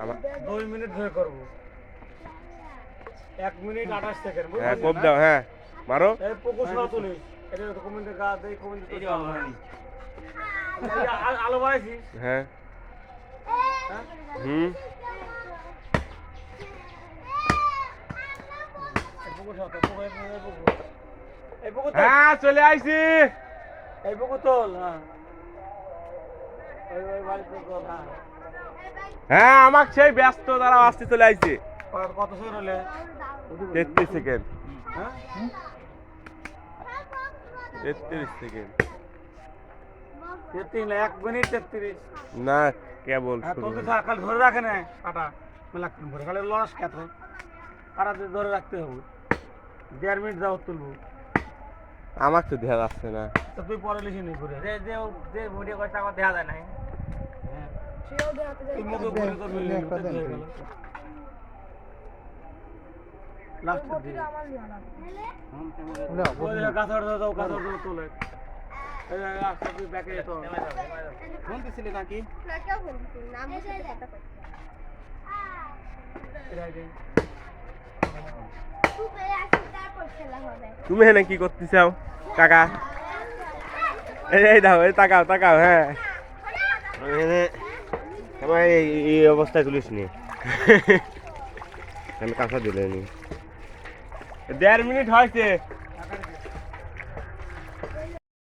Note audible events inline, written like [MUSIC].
আমার দুই মিনিট ধরে করব। এক মিনিট আঠাশ সেকেন্ড হ্যাঁ কোপ দাও হ্যাঁ। মারো। এই পুকুর সহ এটা তো কমেন্টের গা দেই কমেন্ট আলো বাড়াইছিস হ্যাঁ। হ্যাঁ? হুম। তোল, তোল, হ্যাঁ চলে আইছি। এই পুকুর তোল হ্যাঁ। ওই ওই বাড়িতে তোল হ্যাঁ। হ্যাঁ আমার সেই ব্যস্ত তারা আসতে চলে আইছে। কত- কত সেকেন্ড হলে? তেত্রিশ সেকেন্ড। হ্যাঁ? তেত্রিশ সেকেন্ড। তেত্রিশ এক মিনিট তেত্রিশ। না কেবল হ্যাঁ খালি ধরে রাখে না কাটা। মেলাক্ষণ ধরে খালি লস কাটাতে ধরে রাখতে হবে। দেড় মিনিট যাও তুলবো। আমার তো দেখা যাচ্ছে না। তুই পরে লিখে নি করে যে যে ভিডিও করছে আমার দেখা যায় নাই। নাকি। তুমি হেনে কি করতে চাও কাকা এই এই দাও এই তাকাও তাকাও হ্যাঁ। এই এই অবস্থায় তুলিস নি। [LAUGHS] আমি কাঁচা দিলে নি। দেড় মিনিট হয়েছে।